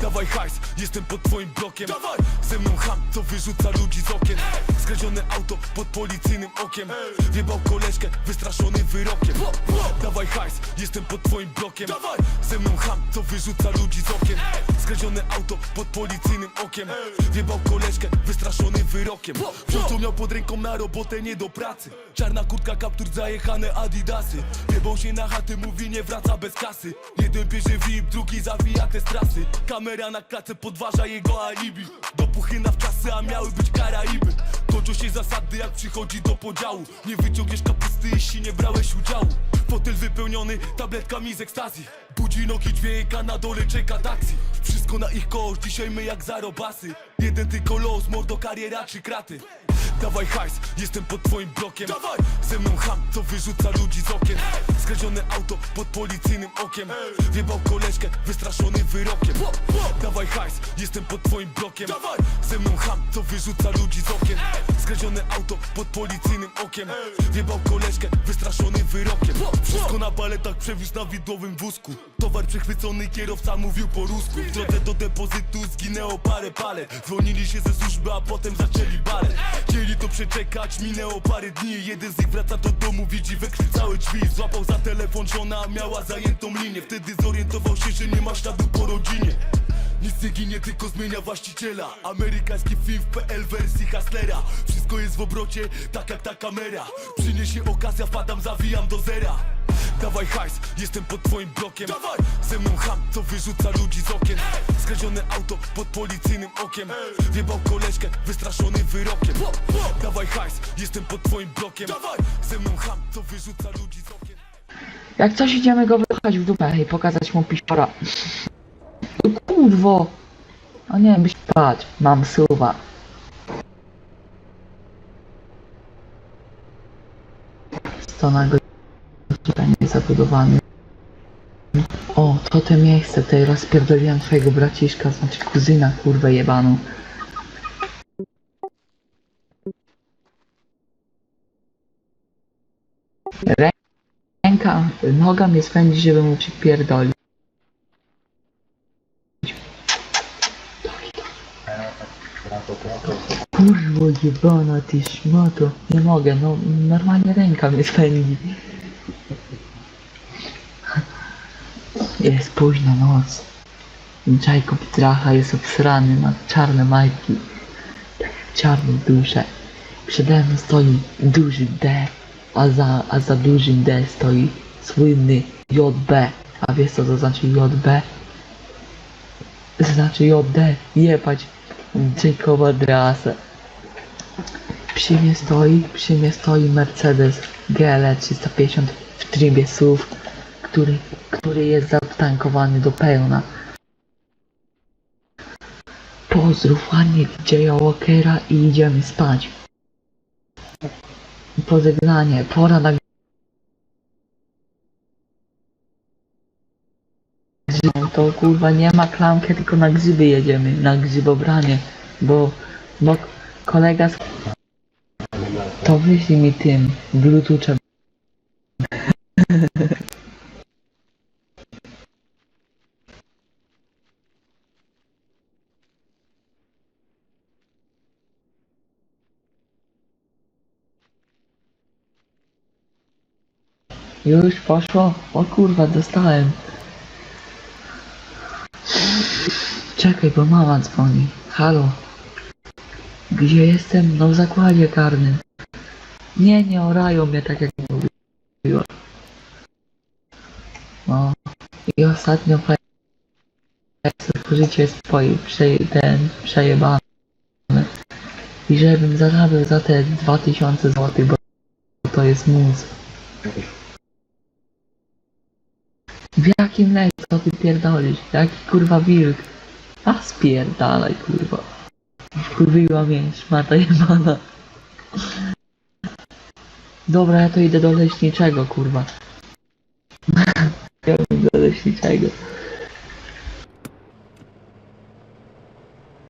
Dawaj hajs, jestem pod twoim blokiem. Dawaj! Ze mną ham, co wyrzuca ludzi z okien Skradzione auto pod policyjnym okiem. Wjebał koleżkę, wystraszony wyrokiem. Dawaj hajs, jestem pod twoim blokiem! Ze mną ham, co wyrzuca ludzi z okien. Skradzione auto pod policyjnym okiem. Wjebał koleżkę, wystraszony wyrokiem. To miał pod ręką na robotę, nie do pracy. Czarna kurtka, kaptur, zajechane adidasy. Wjebał się na chaty, mówi nie wraca bez kasy. Jeden bierze VIP, drugi zawija te strasy. Kamera na klatce podważa jego alibi. Dopóchy na wczasy, a miały być Karaiby Kończą się zasady jak przychodzi do podziału. Nie wyciągniesz kapusty, jeśli nie brałeś udziału. Fotel wypełniony tabletkami z ekstazji. Budzi nogi dźwięk, a na dole czeka taksi. Wszystko na ich kosz, dzisiaj my jak zarobasy. Jeden tylko los, mordo kariera czy kraty. Dawaj hajs, jestem pod twoim blokiem. Dawaj! Ze mną ham, co wyrzuca ludzi z okien. Skradzione auto pod policyjnym okiem. Wjebał koleżkę, wystraszony wyrokiem hajs, jestem pod twoim blokiem. Dawaj! Ze mną ham, co wyrzuca ludzi z okien. Skradzione auto pod policyjnym okiem. Wjebał koleżkę, wystraszony wyrokiem. Wszystko na paletach przewiózł na widłowym wózku. Towar przechwycony, kierowca mówił po rusku. W drodze do depozytu zginęło parę palet Dzwonili się ze służby, a potem zaczęli balet Chcieli to przeczekać, minęło parę dni. Jeden z nich wraca do domu, widzi we krwi całe drzwi. Złapał za telefon, żona miała zajętą linię. Wtedy zorientował się, że nie ma śladu po rodzinie nic nie ginie, tylko zmienia właściciela. Amerykański film w PL wersji Hustlera. Wszystko jest w obrocie, tak jak ta kamera. Przyniesie okazja, wpadam, zawijam do zera. Dawaj hajs, jestem pod twoim blokiem. Dawaj! Ze mną ham, co wyrzuca ludzi z okien. Skradzione auto pod policyjnym okiem. Wjebał koleżkę, wystraszony wyrokiem. Dawaj hajs, jestem pod twoim blokiem. Dawaj! Ze mną ham, co wyrzuca ludzi z okien. Jak coś idziemy go wypchać w dupę i pokazać mu piszora. No Kurwo! A nie, byś patrz, mam suwa. Sto na godzinę zabudowany. O, to te miejsce, tutaj rozpierdoliłem twojego braciszka, znaczy kuzyna, kurwę jebaną. Rę- Ręka, noga mnie swędzi, żeby mu przypierdolić. Kurwo jebana ty szmato. Nie mogę, no normalnie ręka mnie swędzi. Jest późna noc. Jacob Dracha jest obsrany na czarne majki. Tak czarne dusze. Przede mną stoi duży D, a za, a za dużym D stoi słynny JB. A wiesz co to znaczy JB? Znaczy JD, jebać Jacoba Drasa. Przy mnie stoi, przy mnie stoi Mercedes GL 350 w trybie SUV, który, który jest zatankowany do pełna. Pozdrów ładnie DJ Walkera i idziemy spać. Pożegnanie, pora na grzybą. To kurwa nie ma klamkę, tylko na grzyby jedziemy, na grzybobranie, bo, bo kolega z... To wyślij mi tym bluetoothem. Już poszło? O kurwa, dostałem. Czekaj, bo mama dzwoni. Halo. Gdzie jestem? No w zakładzie karnym. Nie, nie orają mnie tak jak mówiła. No. I ostatnio życie swoje prze, ten przejebane. I żebym zarabiał za te 2000 zł, bo to jest mus. W jakim lesie? Co ty pierdolisz? Jaki kurwa wilk? A spierdalaj kurwa. Kurwiła mnie szmata jebana. Dobra, ja to idę do leśniczego kurwa. Ja bym do leśniczego.